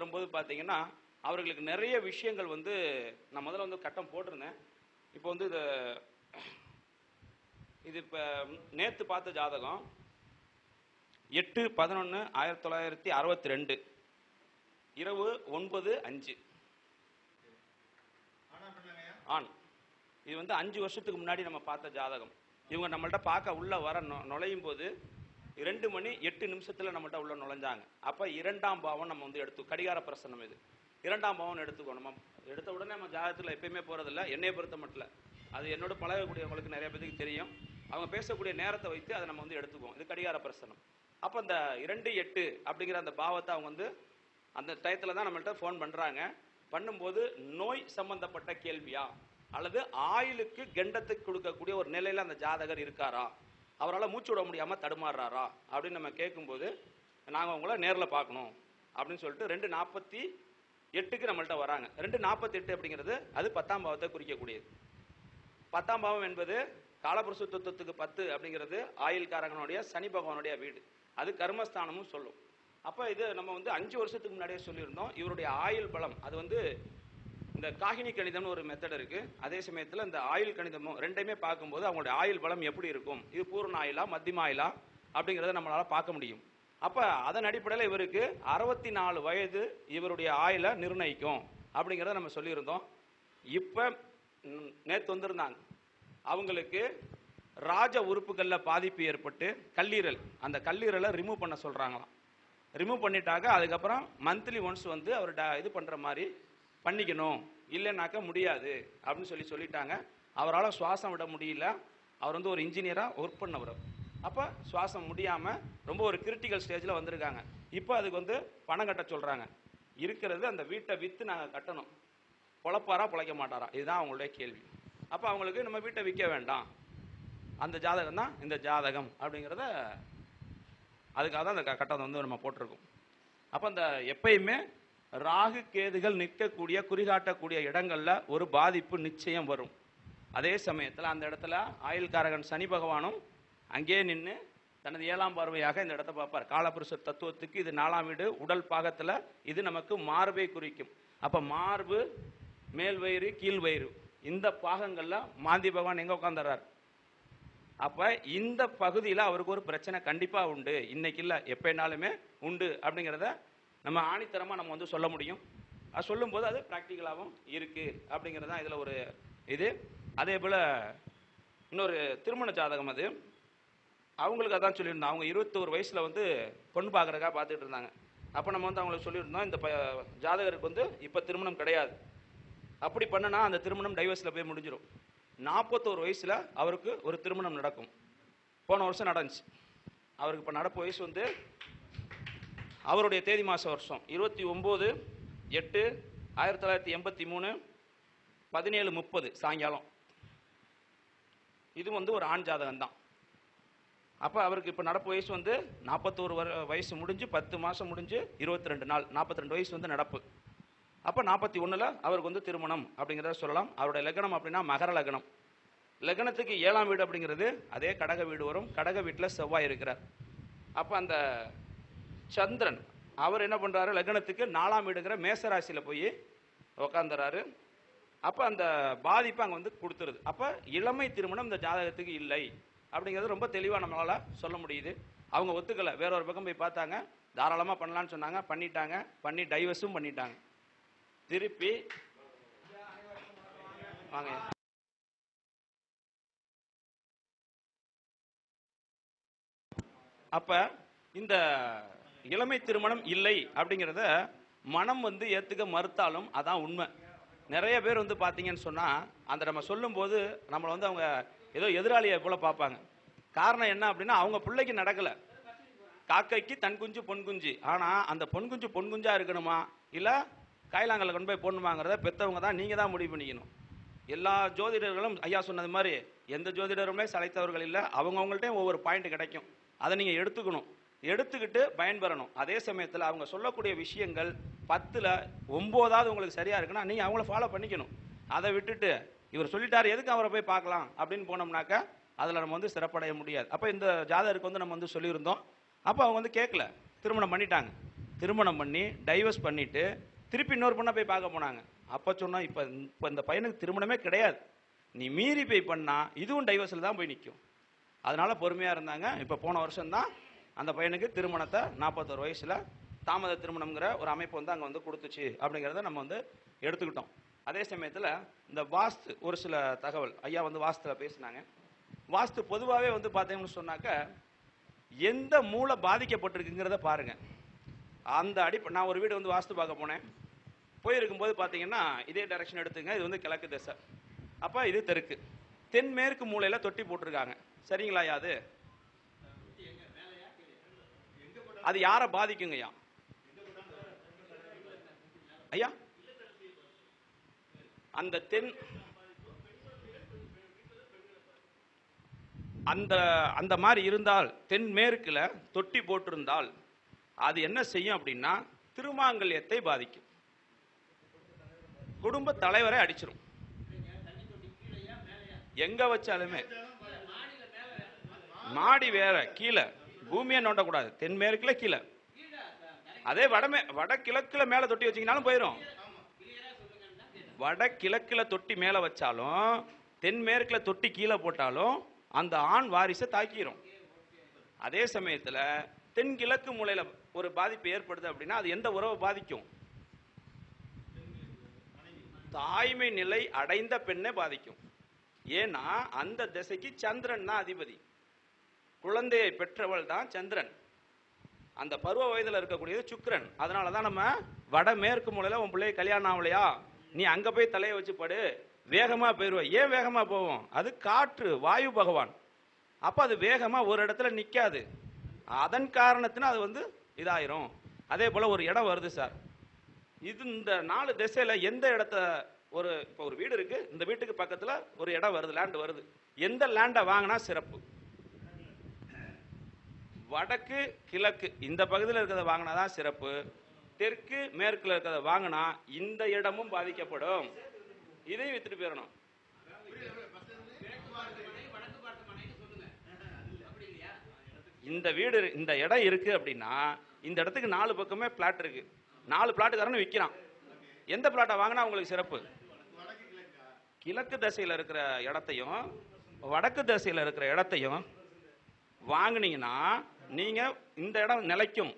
வரும்போது பார்த்தீங்கன்னா அவர்களுக்கு நிறைய விஷயங்கள் வந்து நான் முதல்ல வந்து கட்டம் போட்டிருந்தேன். இப்போ வந்து இது இது இப்போ நேற்று பார்த்த ஜாதகம் எட்டு பதினொன்று ஆயிரத்தி தொள்ளாயிரத்தி அறுபத்தி ரெண்டு இரவு ஒன்பது அஞ்சு. ஆண் இது வந்து அஞ்சு வருஷத்துக்கு முன்னாடி நம்ம பார்த்த ஜாதகம். இவங்க நம்மள்ட்ட பார்க்க உள்ள வர நுழையும் போது இரண்டு மணி எட்டு நிமிஷத்தில் நம்மகிட்ட உள்ள நுழைஞ்சாங்க. அப்போ இரண்டாம் பாவம் நம்ம வந்து எடுத்து கடிகார பிரசனம் இது. இரண்டாம் பாவம் எடுத்துக்கோ நம்ம எடுத்த உடனே நம்ம ஜாதகத்தில் எப்பயுமே போகிறதில்ல என்னையை பொறுத்த மட்டும் அது என்னோட பழகக்கூடியவங்களுக்கு நிறைய பேருக்கு தெரியும். அவங்க பேசக்கூடிய நேரத்தை வைத்து அதை நம்ம வந்து எடுத்துக்குவோம். இது கடிகார பிரசனம் அப்போ அந்த இரண்டு எட்டு அப்படிங்கிற அந்த பாவத்தை அவங்க வந்து அந்த டயத்தில் தான் நம்மள்கிட்ட ஃபோன் பண்ணுறாங்க பண்ணும்போது நோய் சம்பந்தப்பட்ட கேள்வியா? அல்லது ஆயுளுக்கு கெண்டத்துக்கு கொடுக்கக்கூடிய ஒரு நிலையில் அந்த ஜாதகர் இருக்காரா? அவரால் மூச்சு விட முடியாமல் தடுமாறுறாரா? அப்படின்னு நம்ம கேட்கும்போது நாங்கள் உங்களை நேரில் பார்க்கணும் அப்படின்னு சொல்லிட்டு ரெண்டு நாற்பத்தி எட்டுக்கு நம்மள்கிட்ட வராங்க. ரெண்டு நாற்பத்தி எட்டு அப்படிங்கிறது அது பத்தாம் பாவத்தை குறிக்கக்கூடியது. பத்தாம் பாவம் என்பது காலபுருஷ தத்துவத்துக்கு பத்து அப்படிங்கிறது ஆயுள்காரகனுடைய சனி பகவானுடைய வீடு. அது கர்மஸ்தானமும் சொல்லும். அப்போ இது நம்ம வந்து அஞ்சு வருஷத்துக்கு முன்னாடியே சொல்லியிருந்தோம். இவருடைய ஆயுள் பலம் அது வந்து இந்த காகினி கணிதம்னு ஒரு மெத்தட் இருக்கு. அதே சமயத்தில் இந்த ஆயுள் கணிதமும் ரெண்டையுமே பார்க்கும்போது அவங்களுடைய ஆயுள் பலம் எப்படி இருக்கும்? இது பூர்ண ஆயிலா மத்தியம ஆயிலா அப்படிங்கிறத நம்மளால் பார்க்க முடியும். அப்போ அதன் அடிப்படையில் இவருக்கு அறுபத்தி நாலு வயது இவருடைய ஆயுள நிர்ணயிக்கும் அப்படிங்கிறத நம்ம சொல்லியிருந்தோம். இப்போ நேற்று வந்திருந்தாங்க. அவங்களுக்கு ராஜ உறுப்புகளில் பாதிப்பு ஏற்பட்டு கல்லீரல் அந்த கல்லீரலை ரிமூவ் பண்ண சொல்கிறாங்களாம் ரிமூவ் பண்ணிட்டாக்க அதுக்கப்புறம் மந்த்லி ஒன்ஸ் வந்து அவர் ட- இது பண்ணுற மாதிரி பண்ணிக்கணும். இல்லைனாக்க முடியாது அப்படின்னு சொல்லி சொல்லிட்டாங்க. அவரால் சுவாசம் விட முடியல. அவர் வந்து ஒரு இன்ஜினியராக ஒர்க் பண்ணவர். அப்போ சுவாசம் முடியாமல் ரொம்ப ஒரு கிரிட்டிக்கல் ஸ்டேஜில் வந்திருக்காங்க. இப்போ அதுக்கு வந்து பணம் கட்ட சொல்கிறாங்க இருக்கிறது அந்த வீட்டை விற்று நாங்கள் கட்டணும். பொழப்பாரா பொழைக்க மாட்டாரா? இதுதான் அவங்களுடைய கேள்வி. அப்போ அவங்களுக்கு நம்ம வீட்டை விற்க வேண்டாம். அந்த ஜாதகம் தான் இந்த ஜாதகம் அப்படிங்கிறத அதுக்காக தான் அந்த க- வந்து நம்ம போட்டிருக்கோம். அப்போ அந்த எப்பயுமே ராகு கேதுகள் நிற்கக்கூடிய குறிகாட்டக்கூடிய இடங்கள்ல ஒரு பாதிப்பு நிச்சயம் வரும். அதே சமயத்தில் அந்த இடத்துல ஆயுள்காரகன் சனி பகவானும் அங்கேயே நின்று தனது ஏழாம் பார்வையாக இந்த இடத்த பார்ப்பார். காலபுருஷ தத்துவத்துக்கு இது நாலாம் வீடு உடல் பாகத்தில் இது நமக்கு மார்பை குறிக்கும். அப்போ மார்பு மேல் வயிறு கீழ் வயிறு இந்த பாகங்களில் மாந்தி பகவான் எங்கே உட்காந்துறார் அப்போ இந்த பகுதியில் அவருக்கு ஒரு பிரச்சனை கண்டிப்பாக உண்டு. இன்னைக்கு இல்லை எப்பனாலுமே உண்டு அப்படிங்கிறத நம்ம ஆணித்தரமாக நம்ம வந்து சொல்ல முடியும். அது சொல்லும்போது அது ப்ராக்டிக்கலாகவும் இருக்குது அப்படிங்கிறது தான் இதில் ஒரு இது. அதே போல் இன்னொரு திருமண ஜாதகம் அது. அவங்களுக்கு அதான் சொல்லியிருந்தோம். அவங்க இருபத்தோரு வயசில் வந்து பொண்ணு பார்க்குறக்காக பார்த்துட்டு இருந்தாங்க. அப்போ நம்ம வந்து அவங்களுக்கு சொல்லியிருந்தோம் இந்த ப- ஜாதகருக்கு வந்து இப்போ திருமணம் கிடையாது. அப்படி பண்ணனா அந்த திருமணம் டைவர்ஸில் போய் முடிஞ்சிடும் நாற்பத்தோரு வயசில் அவருக்கு ஒரு திருமணம் நடக்கும். போன வருஷம் நடந்துச்சு. அவருக்கு இப்போ நடப்பு வயசு வந்து அவருடைய தேதி மாத வருஷம். இருபத்தி ஒம்பது எட்டு ஆயிரத்தி தொள்ளாயிரத்தி எண்பத்தி மூணு பதினேழு முப்பது சாயங்காலம். இது வந்து ஒரு ஆண் ஜாதகம் தான் அப்போ அவருக்கு இப்போ நடப்பு வயசு வந்து நாற்பத்தோரு வயசு முடிஞ்சு பத்து மாதம் முடிஞ்சு இருபத்தி ரெண்டு நாள் நாற்பத்தி ரெண்டு வயசு வந்து நடப்பு. அப்போ நாற்பத்தி ஒன்றில் அவருக்கு வந்து திருமணம் அப்படிங்கிறத சொல்லலாம். அவருடைய லக்னம் அப்படின்னா மகர லக்னம். லக்னத்துக்கு ஏழாம் வீடு அப்படிங்கிறது அதே கடக வீடு வரும். கடக வீட்டில் செவ்வாய் இருக்கிறார். அப்போ அந்த சந்திரன். அவர் என்ன பண்ணுறாரு லக்னத்துக்கு நாலாம் வீடுங்கிற மேசராசியில் போய் உக்காந்துறாரு. அப்போ அந்த பாதிப்பு அங்கே வந்து கொடுத்துருது. அப்போ இளமை திருமணம் இந்த ஜாதகத்துக்கு இல்லை. அப்படிங்கிறது ரொம்ப தெளிவாக நம்மளால் சொல்ல முடியுது. அவங்க ஒத்துக்கலை. வேற ஒரு பக்கம் போய் பார்த்தாங்க. தாராளமாக பண்ணலான்னு சொன்னாங்க. பண்ணிட்டாங்க. பண்ணி டைவர்ஸும் பண்ணிட்டாங்க. திருப்பி வாங்க. அப்போ இந்த இளமை திருமணம் இல்லை அப்படிங்கிறத மனம் வந்து ஏற்றுக்க மறுத்தாலும் அதான் உண்மை. நிறைய பேர் வந்து பார்த்தீங்கன்னு சொன்னால் அந்த நம்ம சொல்லும்போது நம்மளை வந்து அவங்க ஏதோ எதிராளியை போல் பார்ப்பாங்க. காரணம் என்ன அப்படின்னா அவங்க பிள்ளைக்கு நடக்கலை. காக்கைக்கு தன் குஞ்சு பொன் குஞ்சு. ஆனால் அந்த பொன் குஞ்சு பொன் குஞ்சாக இருக்கணுமா? இல்லை கைலாங்கல்ல கொண்டு போய் போடணுமாங்கிறத பெற்றவங்க தான் நீங்கள் தான் முடிவு பண்ணிக்கணும். எல்லா ஜோதிடர்களும் ஐயா சொன்னது மாதிரி எந்த ஜோதிடருமே சளைத்தவர்கள் இல்லை. அவங்கவுங்கள்ட்டையும் ஒவ்வொரு பாயிண்ட் கிடைக்கும். அதை நீங்கள் எடுத்துக்கணும். எடுத்துக்கிட்டு பயன்பெறணும். அதே சமயத்தில் அவங்க சொல்லக்கூடிய விஷயங்கள் பத்தில் ஒம்போதாவது உங்களுக்கு சரியாக இருக்குன்னா நீங்கள் அவங்கள ஃபாலோ பண்ணிக்கணும். அதை விட்டுட்டு இவர் சொல்லிட்டார் எதுக்கு அவரை போய் பார்க்கலாம்? அப்படின்னு போனோம்னாக்கா அதில் நம்ம வந்து சிறப்படைய முடியாது. அப்போ இந்த ஜாதகருக்கு வந்து நம்ம வந்து சொல்லியிருந்தோம். அப்போ அவங்க வந்து கேட்கல திருமணம் பண்ணிட்டாங்க. திருமணம் பண்ணி டைவர்ஸ் பண்ணிவிட்டு திருப்பி இன்னொரு பொண்ணை போய் பார்க்க போனாங்க. அப்போ சொன்னால் இப்போ இப்போ இந்த பையனுக்கு திருமணமே கிடையாது. நீ மீறி போய் பண்ணால் இதுவும் டைவர்ஸில் தான் போய் நிற்கும் அதனால் பொறுமையாக இருந்தாங்க. இப்போ போன வருஷம்தான் அந்த பையனுக்கு திருமணத்தை நாற்பத்தோரு வயசில் தாமத திருமணம்ங்கிற ஒரு அமைப்பு வந்து அங்கே வந்து கொடுத்துச்சு அப்படிங்கிறத நம்ம வந்து எடுத்துக்கிட்டோம். அதே சமயத்தில் இந்த வாஸ்து ஒரு சில தகவல். ஐயா வந்து வாஸ்துல பேசினாங்க. வாஸ்து பொதுவாகவே வந்து பார்த்தீங்கன்னு சொன்னாக்க எந்த மூளை பாதிக்கப்பட்டிருக்குங்கிறத பாருங்கள் அந்த அடிப்ப நான் ஒரு வீடு வந்து வாஸ்து பார்க்க போனேன். போயிருக்கும்போது பார்த்தீங்கன்னா இதே டைரக்ஷன் எடுத்துங்க இது வந்து கிழக்கு திசை. அப்போ இது தெற்கு. தென்மேற்கு மூலையில் தொட்டி போட்டிருக்காங்க. சரிங்களா ஐயா அது யாரை பாதிக்குங்க ஐயா ஐயா அந்த தென் அந்த அந்த மாதிரி இருந்தால் தென்மேற்குல தொட்டி போட்டிருந்தால் அது என்ன செய்யும் அப்படின்னா திருமாங்கல்யத்தை பாதிக்கும். குடும்ப தலைவரை அடிச்சிடும் எங்க வச்சாலுமே? மாடி வேற கீழே. பூமியை நோண்டக்கூடாது. தென்மேற்குல கீழே. அதே வடமே வடகிழக்குல மேல தொட்டி வச்சிங்கனாலும் போயிடும் வடகிழக்குல தொட்டி மேல வச்சாலும் தென்மேற்குல தொட்டி கீழே போட்டாலும் அந்த ஆண் வாரிசை தாக்கிரும். அதே சமயத்துல தென்கிழக்கு மூலையில ஒரு பாதிப்பு ஏற்படுது அப்படின்னா அது எந்த உறவை பாதிக்கும்? தாய்மை நிலை அடைந்த பெண்ணை பாதிக்கும். ஏன்னா அந்த திசைக்கு சந்திரன் தான் அதிபதி. குழந்தையை பெற்றவள் தான் சந்திரன். அந்த பருவ வயதில் இருக்கக்கூடியது சுக்கரன். அதனால தான் நம்ம வடமேற்கு மூலையில் உன் பிள்ளைய கல்யாணம் ஆகலையா? நீ அங்கே போய் தலையை வச்சு படு. வேகமாக போயிடுவோம் ஏன் வேகமாக போவோம்? அது காற்று வாயு பகவான். அப்போ அது வேகமாக ஒரு இடத்துல நிற்காது அதன் காரணத்தினா அது வந்து இதாயிரும். அதே போல் ஒரு இடம் வருது சார். இது இந்த நாலு திசையில் எந்த இடத்த ஒரு இப்போ ஒரு வீடு இருக்குது இந்த வீட்டுக்கு பக்கத்தில் ஒரு இடம் வருது லேண்ட் வருது. எந்த லேண்டை வாங்கினா சிறப்பு? வடக்கு கிழக்கு இந்த பகுதியில் இருக்கிறத வாங்கினா தான் சிறப்பு. தெற்கு மேற்குல இருக்கிறத வாங்கினா இந்த இடமும் பாதிக்கப்படும். இதையும் வித்துட்டு போயிடணும் இந்த வீடு இந்த இடம் இருக்கு அப்படின்னா இந்த இடத்துக்கு நாலு பக்கமே பிளாட் இருக்கு. நாலு பிளாட்டுக்காரன்னு விற்கிறான் எந்த பிளாட்டை வாங்கினா உங்களுக்கு சிறப்பு? கிழக்கு திசையில் இருக்கிற இடத்தையும் வடக்கு திசையில் இருக்கிற இடத்தையும் வாங்கினீங்கன்னா நீங்க இந்த இடம் நிலைக்கும்.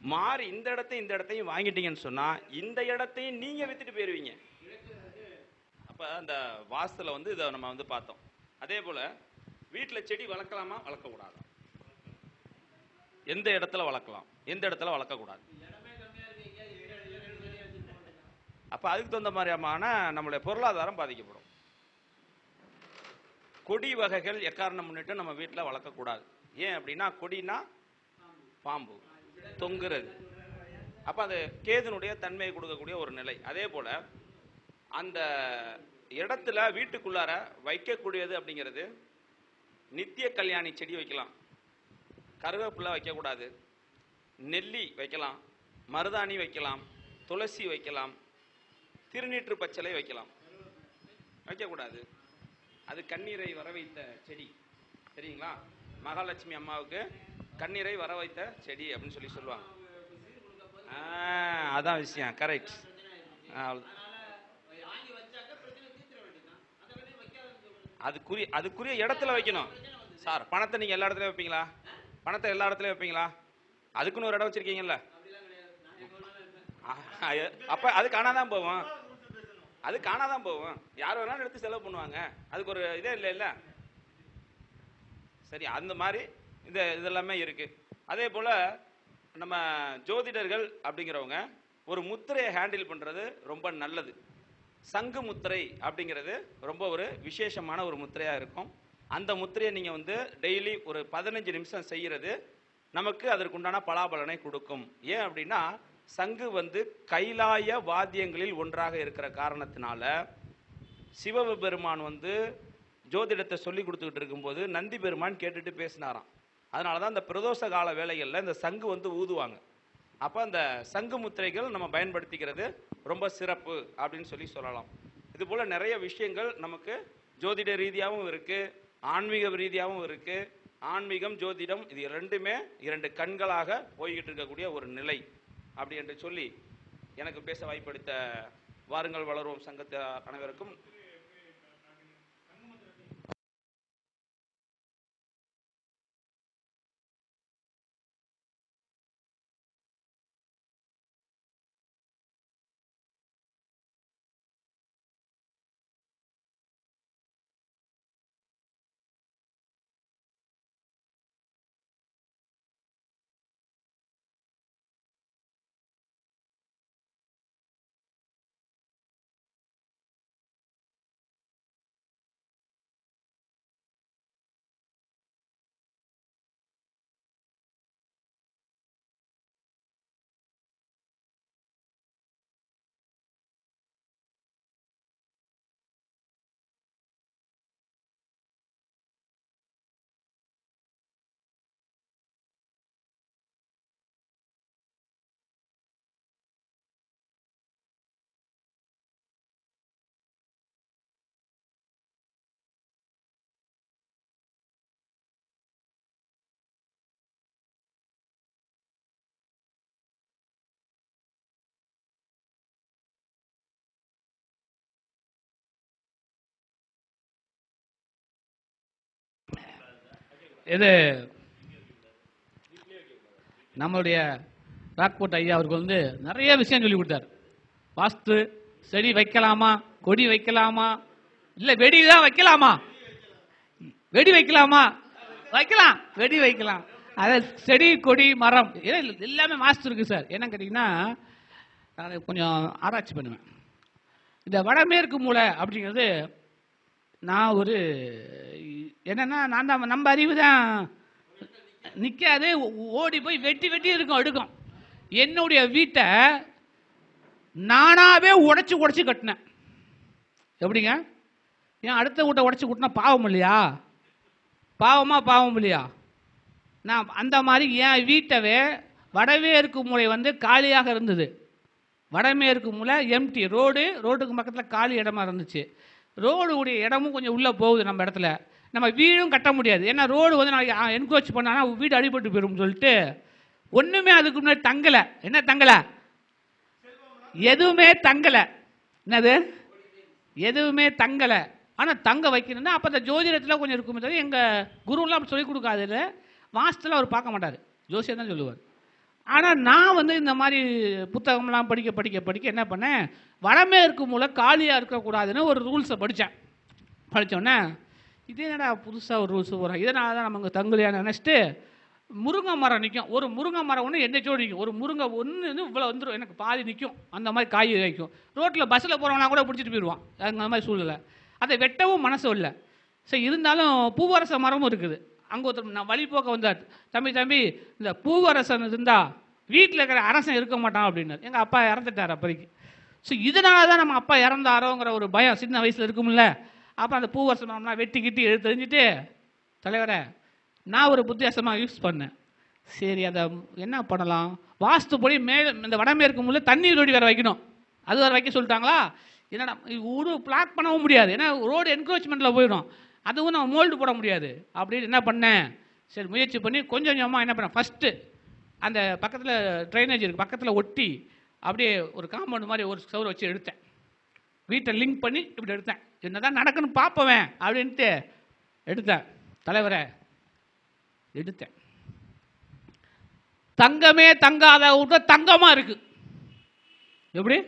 மாறி இந்த இடத்தையும் இந்த இடத்தையும் வாங்கிட்டீங்கன்னு சொன்னா இந்த இடத்தையும் நீங்க வித்துட்டு போயிருவீங்க. அப்ப அந்த வாஸ்துல வந்து இதை நம்ம வந்து பார்த்தோம். அதே போல வீட்டுல செடி வளர்க்கலாமா? வளர்க்கக்கூடாது? எந்த இடத்துல வளர்க்கலாம்? எந்த இடத்துல வளர்க்கக்கூடாது? அப்ப அதுக்கு தகுந்த மாதிரியான நம்மளுடைய பொருளாதாரம் பாதிக்கப்படும். கொடி வகைகள் எக்காரணம் முன்னிட்டு நம்ம வீட்டில் வளர்க்கக்கூடாது. ஏன் அப்படின்னா கொடினா பாம்பு தொங்குறது. அப்போ அது கேதுனுடைய தன்மையை கொடுக்கக்கூடிய ஒரு நிலை. அதே போல் அந்த இடத்துல வீட்டுக்குள்ளார வைக்கக்கூடியது அப்படிங்கிறது நித்திய கல்யாணி செடி வைக்கலாம். கருவேப்பிலை வைக்கக்கூடாது. நெல்லி வைக்கலாம். மருதாணி வைக்கலாம். துளசி வைக்கலாம். திருநீற்று பச்சலை வைக்கலாம். வைக்கக்கூடாது. அது கண்ணீரை வர வைத்த செடி. சரிங்களா? மகாலட்சுமி அம்மாவுக்கு கண்ணீரை வர வைத்த செடி அப்படின்னு சொல்லி சொல்லுவாங்க. அதான் விஷயம். கரெக்ட் அதுக்குரிய அதுக்குரிய இடத்துல வைக்கணும். சார் பணத்தை நீங்கள் எல்லா இடத்துலயும் வைப்பீங்களா? பணத்தை எல்லா இடத்துலயும் வைப்பீங்களா? அதுக்குன்னு ஒரு இடம் வச்சிருக்கீங்கல்ல. அப்போ அதுக்கு ஆனால் தான் போவோம். அது காணாதான் போகும். யார் வேணாலும் எடுத்து செலவு பண்ணுவாங்க. அதுக்கு ஒரு இதே இல்லை இல்லை சரி அந்த மாதிரி இந்த இதெல்லாமே இருக்கு. அதே போல் நம்ம ஜோதிடர்கள் அப்படிங்கிறவங்க ஒரு முத்திரையை ஹேண்டில் பண்ணுறது ரொம்ப நல்லது. சங்கு முத்திரை அப்படிங்கிறது ரொம்ப ஒரு விசேஷமான ஒரு முத்திரையாக இருக்கும். அந்த முத்திரையை நீங்கள் வந்து டெய்லி ஒரு பதினஞ்சு நிமிஷம் செய்கிறது நமக்கு அதற்குண்டான பலாபலனை கொடுக்கும். ஏன் அப்படின்னா சங்கு வந்து கைலாய வாத்தியங்களில் ஒன்றாக இருக்கிற காரணத்தினால சிவபெருமான் வந்து ஜோதிடத்தை சொல்லி கொடுத்துக்கிட்டு இருக்கும்போது நந்தி பெருமான் கேட்டுட்டு பேசினாராம். அதனால தான் இந்த பிரதோஷ கால வேலைகளில் இந்த சங்கு வந்து ஊதுவாங்க. அப்போ அந்த சங்கு முத்திரைகள் நம்ம பயன்படுத்திக்கிறது ரொம்ப சிறப்பு அப்படின்னு சொல்லி சொல்லலாம். இது போல் நிறைய விஷயங்கள் நமக்கு ஜோதிட ரீதியாகவும் இருக்குது ஆன்மீக ரீதியாகவும் இருக்குது ஆன்மீகம் ஜோதிடம் இது ரெண்டுமே இரண்டு கண்களாக போய்கிட்டு இருக்கக்கூடிய ஒரு நிலை. அப்படி என்று சொல்லி எனக்கு பேச வாய்ப்பளித்த வாருங்கள் வளருவோம் சங்கத்த அனைவருக்கும் இது நம்மளுடைய ராக்போர்ட் ஐயா அவருக்கு வந்து நிறைய விஷயம் சொல்லி கொடுத்தாரு. வாஸ்து செடி வைக்கலாமா கொடி வைக்கலாமா இல்ல வெடி தான் வைக்கலாமா? வெடி வைக்கலாமா? வைக்கலாம் வெடி வைக்கலாம். அத செடி கொடி மரம் எல்லாமே வாஸ்து இருக்கு சார். என்னன்னு கேட்டீங்கன்னா நான் கொஞ்சம் ஆராய்ச்சி பண்ணுவேன். இந்த வடமேற்கு மூலை அப்படிங்கிறது நான் ஒரு என்னென்னா நான் தான் நம்ம அறிவு தான் நிற்காது ஓடி போய் வெட்டி வெட்டி இருக்கும் அடுக்கும். என்னுடைய வீட்டை நானாகவே உடச்சி உடச்சி கட்டினேன். எப்படிங்க? ஏன் அடுத்த வீட்டை உடச்சி கூட்டினா பாவம் இல்லையா? பாவமாக பாவம் இல்லையா? நான் அந்த மாதிரி என் வீட்டவே வடமேற்கு மூலை வந்து காலியாக இருந்தது. வடமேற்கு மூலை எம்டி ரோடு ரோட்டுக்கு பக்கத்தில் காலி இடமா இருந்துச்சு. ரோடு உடைய இடமும் கொஞ்சம் உள்ளே போகுது நம்ம இடத்துல. நம்ம வீடும் கட்ட முடியாது. ஏன்னா ரோடு வந்து நாளைக்கு என்க்ரோச் பண்ணானா வீடு அடிபட்டு போயிடும் சொல்லிட்டு ஒன்றுமே அதுக்கு முன்னாடி தங்கலை. என்ன தங்கலை? எதுவுமே தங்கலை. என்னது? எதுவுமே தங்கலை. ஆனால் தங்க வைக்கணும்னா அப்போ அந்த ஜோதிடத்தில் கொஞ்சம் இருக்குமே தவிர எங்கள் குருலாம் அப்படி சொல்லிக் கொடுக்காதுல வாஸ்துல அவர் பார்க்க மாட்டார். ஜோசியம் தான் சொல்லுவார். ஆனால் நான் வந்து இந்த மாதிரி புத்தகம்லாம் படிக்க படிக்க படிக்க என்ன பண்ணேன்? வடமேற்கு மூலம் காலியாக இருக்கக்கூடாதுன்னு ஒரு ரூல்ஸை படித்தேன் படித்தோன்னே இது என்னடா புதுசாக ஒரு ரூல்ஸ் போகிறோம் இதனால தான் நமக்கு தங்குலையாக நினச்சிட்டு முருங்கை மரம் நிற்கும் ஒரு முருங்கை மரம் ஒன்று என்னைச்சோடு நிற்கும் ஒரு முருங்கை ஒன்று வந்து இவ்வளோ வந்துடும் எனக்கு பாதி நிற்கும் அந்த மாதிரி காய் வைக்கும் ரோட்டில் பஸ்ஸில் போகிறவனா கூட பிடிச்சிட்டு போயிடுவான் அந்த மாதிரி சூழ்நிலை. அதை வெட்டவும் மனசு இல்லை. சரி இருந்தாலும் பூவரச மரமும் இருக்குது. அங்கே ஒருத்தர் நான் வழி போக்க வந்தார். தம்பி தம்பி இந்த பூவரசன் இருந்தால் வீட்டில் இருக்கிற அரசன் இருக்க மாட்டான் அப்படின்னார். எங்கள் அப்பா இறந்துட்டார் அப்போதைக்கு. ஸோ இதனால தான் நம்ம அப்பா இறந்தாரோங்கிற ஒரு பயம் சின்ன வயசில் இருக்கும்ல. அப்போ அந்த பூவரச மரம்லாம் வெட்டி கிட்டி எடுத்து தெரிஞ்சுட்டு தலைவரை நான் ஒரு புத்தியாசமாக யூஸ் பண்ணேன். சரி அதை என்ன பண்ணலாம்? வாஸ்துப்படி மேலே இந்த வடமேற்கு முள்ள தண்ணீர் ரோடி வேறு வைக்கணும். அது வேறு வைக்க சொல்லிட்டாங்களா? என்னடா ஒரு பிளாக் பண்ணவும் முடியாது. ஏன்னா ரோடு என்க்ரோச்மெண்ட்டில் போயிடும். அதுவும் நம்ம மோல்டு போட முடியாது. அப்படின்னு என்ன பண்ணேன்? சரி முயற்சி பண்ணி கொஞ்சம் கொஞ்சமாக என்ன பண்ணேன்? ஃபஸ்ட்டு அந்த பக்கத்தில் ட்ரைனேஜ் இருக்குது பக்கத்தில் ஒட்டி அப்படியே ஒரு காம்பவுண்ட் மாதிரி ஒரு சவுரை வச்சு எடுத்தேன். வீட்டை லிங்க் பண்ணி இப்படி எடுத்தேன். என்னதான் நடக்குன்னு பார்ப்பவேன் அப்படின்ட்டு எடுத்தேன். தலைவரை எடுத்தேன். தங்கமே தங்காத விட தங்கமாக இருக்கு. எப்படி?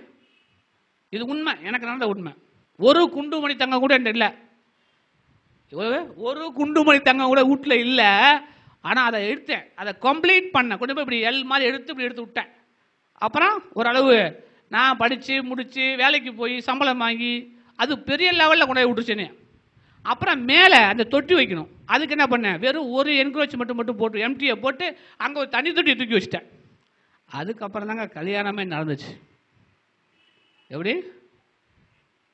இது உண்மை. எனக்கு நடந்த உண்மை. ஒரு குண்டுமணி தங்கம் கூட என்கிட்ட இல்லை. ஒரு- ஒரு குண்டுமணி தங்கம் கூட வீட்டில் இல்லை. ஆனால் அதை எடுத்தேன். அதை கம்ப்ளீட் பண்ணேன். கொண்டு போய் இப்படி எல் மாதிரி எடுத்து இப்படி எடுத்து விட்டேன். அப்புறம் ஓரளவு நான் படித்து முடித்து வேலைக்கு போய் சம்பளம் வாங்கி அது பெரிய லெவலில் கொண்டு விட்டுருச்சுன்னு. அப்புறம் மேலே அந்த தொட்டி வைக்கணும். அதுக்கு என்ன பண்ணேன் வெறும் ஒரு என்க்ரோச் மட்டும் மட்டும் போட்டு எம்டியை போட்டு அங்கே ஒரு தனி தொட்டி தூக்கி வச்சிட்டேன். அதுக்கப்புறம் தாங்க கல்யாணமே நடந்துச்சு. எப்படி?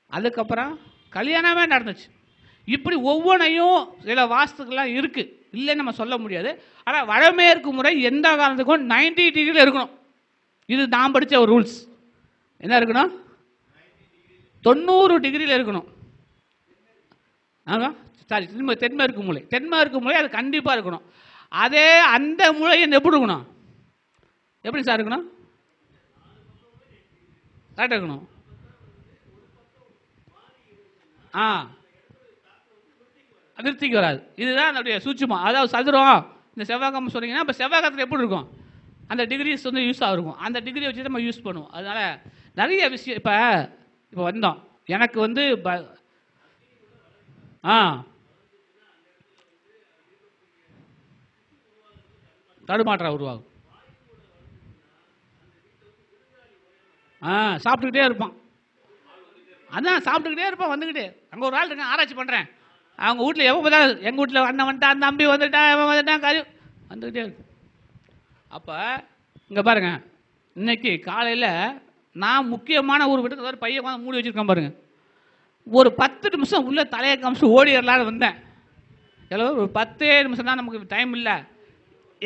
அதுக்கப்புறம் கல்யாணமே நடந்துச்சு. இப்படி ஒவ்வொன்றையும் சில வாஸ்துக்கெல்லாம் இருக்குது இல்லைன்னு நம்ம சொல்ல முடியாது. ஆனால் வடமேற்கு முறை எந்த காரணத்துக்கும் 90 டிகிரியில் இருக்கணும். இது நான் படித்த ஒரு ரூல்ஸ் என்ன இருக்கணும்? தொண்ணூறு டிகிரியில் இருக்கணும். சாரி தென்மை தென்மேற்கு மூலை. தென்மேற்கு மூலை அது கண்டிப்பாக இருக்கணும். அதே அந்த மூளையை எப்படி இருக்கணும்? எப்படி சார் இருக்கணும்? கரெக்டாக இருக்கணும். ஆ. நிறுத்திக்கு வராது. இதுதான் அதனுடைய சூட்சுமம் அதாவது சதுரம். இந்த செவ்வாய்க்கம் சொன்னீங்கன்னா இப்போ செவ்வாய்க்கத்தில் எப்படி இருக்கும்? அந்த டிகிரிஸ் வந்து யூஸ் ஆகிருக்கும் அந்த டிகிரி வச்சு நம்ம யூஸ் பண்ணுவோம். அதனால் நிறைய விஷயம் இப்போ இப்போ வந்தோம். எனக்கு வந்து ப ஆ. தடுமாற்றம் உருவாகும். ஆ சாப்பிட்டுக்கிட்டே இருப்பான் அதான் சாப்பிட்டுக்கிட்டே இருப்பான் வந்துக்கிட்டே. அங்கே ஒரு ஆள் இருக்கேன் ஆராய்ச்சி பண்ணுறேன் அவங்க வீட்டில் எவ்வளோ பார்த்தாலும் எங்கள் வீட்டில் அண்ணன் வந்துட்டான் தம்பி வந்துட்டான் எவன் வந்துட்டான் கரு. வந்துக்கிட்டே இருக்கும். அப்போ இங்கே பாருங்க இன்னைக்கு காலையில் நான் முக்கியமான ஒரு வீட்டுக்கு ஒரு பையன் உட்காந்து மூடி வச்சுருக்கேன் பாருங்க. ஒரு பத்து நிமிஷம் உள்ள தலையை காமிச்சு ஓடிடலான்னு வந்தேன். எவ்வளோ ஒரு பத்தே நிமிஷம் தான் நமக்கு டைம் இல்லை.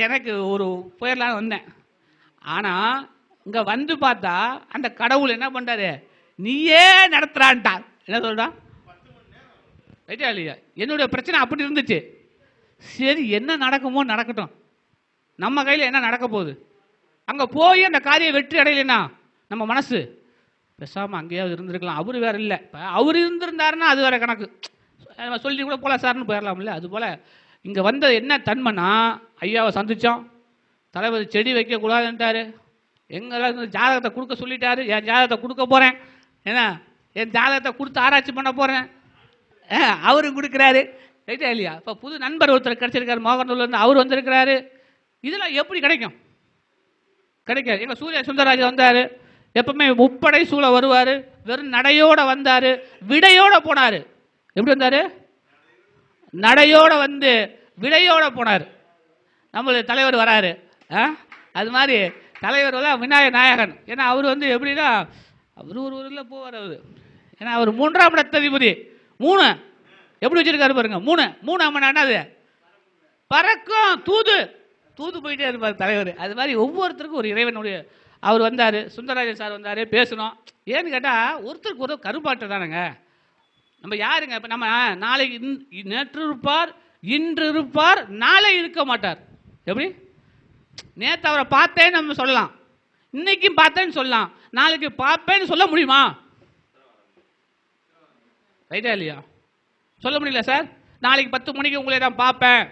எனக்கு ஒரு போயிடலான்னு வந்தேன். ஆனால் இங்கே வந்து பார்த்தா அந்த கடவுள் என்ன பண்ணுறாரு நீயே நடத்துறான்ட்டார் என்ன சொல்கிறான் ரைட்டா இல்லையா? என்னுடைய பிரச்சனை அப்படி இருந்துச்சு. சரி என்ன நடக்குமோ நடக்கட்டும். நம்ம கையில் என்ன நடக்க போகுது? அங்கே போய் அந்த காரியம் வெற்றி அடையலைன்னா நம்ம மனசு. பேசாமல் அங்கேயாவது இருந்திருக்கலாம். அவர் வேறு இல்லை. இப்போ அவர் இருந்திருந்தாருன்னா அது வேறு கணக்கு. நம்ம சொல்லி கூட போகலாம் சார்னு போயிடலாம்ல. அது போல் இங்கே வந்த என்ன தன்மைனா ஐயாவை சந்தித்தோம் தலைவர் செடி வைக்கக்கூடாதுன்ட்டாரு எங்களால் ஜாதகத்தை கொடுக்க சொல்லிட்டாரு. என் ஜாதகத்தை கொடுக்க போகிறேன் என்ன என் ஜாதகத்தை கொடுத்து ஆராய்ச்சி பண்ண போகிறேன் அவரும் கொடுக்குறாரு. ரைட்டா இல்லையா? இப்போ புது நண்பர் ஒருத்தர் கிடச்சிருக்காரு. மோகனூர்லேருந்து அவர் வந்திருக்கிறாரு. இதெல்லாம் எப்படி கிடைக்கும்? கிடைக்காது. எங்கள் சூர்யா சுந்தரராஜ் வந்தார். எப்பவுமே முப்படை சூழ வருவார் வெறும் நடையோட வந்தார் விடையோட போனார். எப்படி வந்தார்? நடையோட வந்து விடையோட போனார். நம்மளுடைய தலைவர் வராரு. ஆ? அது மாதிரி தலைவர் தான் விநாயக நாயகன். ஏன்னா அவர் வந்து எப்படின்னா அவர் ஒரு ஊரில் போவார் அவர். ஏன்னா அவர் மூன்றாம் இடத்ததிபதி. மூணு. எப்படி வச்சிருக்காரு பாருங்க. மூணு. மூணு அம்மன் என்னது பறக்கும். தூது. தூது போயிட்டே இருப்பார் தலைவர். அது மாதிரி ஒவ்வொருத்தருக்கும் ஒரு இறைவனுடைய அவர் வந்தார் சுந்தரராஜன் சார் வந்தார் பேசணும் ஏன்னு கேட்டால் ஒருத்தருக்கு ஒரு கருப்பாட்டு தானேங்க. நம்ம யாருங்க? இப்போ நம்ம நாளைக்கு இன்- நேற்று இருப்பார் இன்று இருப்பார் நாளை இருக்க மாட்டார். எப்படி? நேற்று அவரை பார்த்தேன்னு நம்ம சொல்லலாம். இன்னைக்கும் பார்த்தேன்னு சொல்லலாம். நாளைக்கு பார்ப்பேன்னு சொல்ல முடியுமா? ரைட்டா இல்லையா? சொல்ல முடியல சார்? நாளைக்கு பத்து மணிக்கு உங்களை நான் பார்ப்பேன்.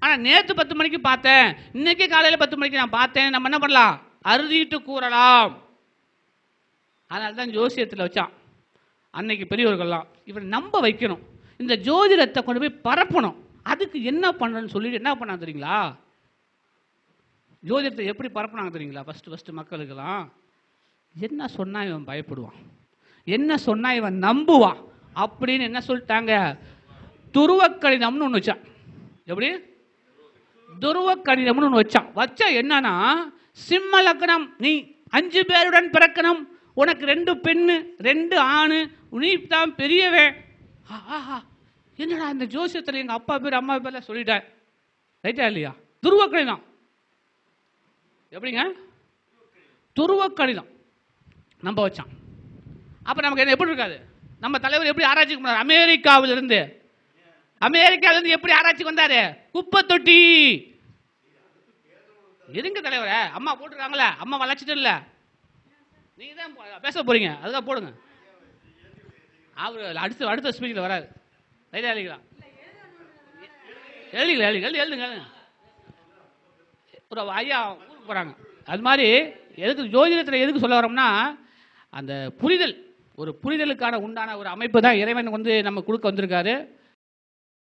ஆனால் நேற்று பத்து மணிக்கு பார்த்தேன். இன்னைக்கு காலையில் பத்து மணிக்கு நான் பார்த்தேன். நம்ம என்ன பண்ணலாம்? அறுதிட்டு கூறலாம். அதனால தான் ஜோசியத்தில் வச்சான். அன்னைக்கு பெரியவர்கள்லாம் இவரை நம்ப வைக்கணும். இந்த ஜோதிடத்தை கொண்டு போய் பரப்பணும். அதுக்கு என்ன பண்ணணும்னு சொல்லிட்டு என்ன பண்ணாங்க தெரியுங்களா? ஜோதிடத்தை எப்படி பரப்புனாங்க தெரியுங்களா? ஃபஸ்ட்டு ஃபஸ்ட்டு மக்களுக்கெல்லாம் என்ன சொன்னால் இவன் பயப்படுவான்? என்ன சொன்னால் இவன் நம்புவான்? அப்படின்னு என்ன சொல்லிட்டாங்க? துருவ கணிதம்னு ஒன்று வச்சான். எப்படி? துருவ கணிதம்னு ஒன்று வச்சான். வச்சா என்னன்னா சிம்ம லக்னம். நீ அஞ்சு பேருடன் பிறக்கணும். உனக்கு ரெண்டு பெண்ணு ரெண்டு ஆணு. நீ தான் பெரியவன். ஆஹா என்னடா இந்த ஜோசியத்தில் எங்கள் அப்பா பேர் அம்மா பேரில் சொல்லிட்டேன். ரைட்டா இல்லையா? துருவ கணிதம் எப்படிங்க? துருவ கணிதம் நம்ப வச்சான் அப்போ நமக்கு என்ன எப்படி இருக்காது? நம்ம தலைவர் எப்படி ஆராய்ச்சிக்கு போனார்? அமெரிக்காவிலிருந்து. அமெரிக்காவிலிருந்து எப்படி ஆராய்ச்சிக்கு வந்தாரு? குப்பை தொட்டி. இருங்க தலைவரே? அம்மா போட்டுருக்காங்களே. அம்மா வளர்ச்சிட்டு இல்லை. தான் போ- பேச போகிறீங்க அதுதான் போடுங்க. அவர் அடுத்த அடுத்த ஸ்பீச்சில் வராது ரைட்டா எழுதிக்கலாம். எழுதிக்கலாம் எழுதி எழுதி எழுதுங்க எழுதுங்க. ஒரு ஐயா ஊருக்கு போகிறாங்க அது மாதிரி எதுக்கு ஜோதிடத்தில் எதுக்கு சொல்ல வரோம்னா அந்த புரிதல் ஒரு புரிதலுக்கான உண்டான ஒரு அமைப்பு தான் இறைவன் வந்து நம்ம கொடுக்க வந்திருக்காரு.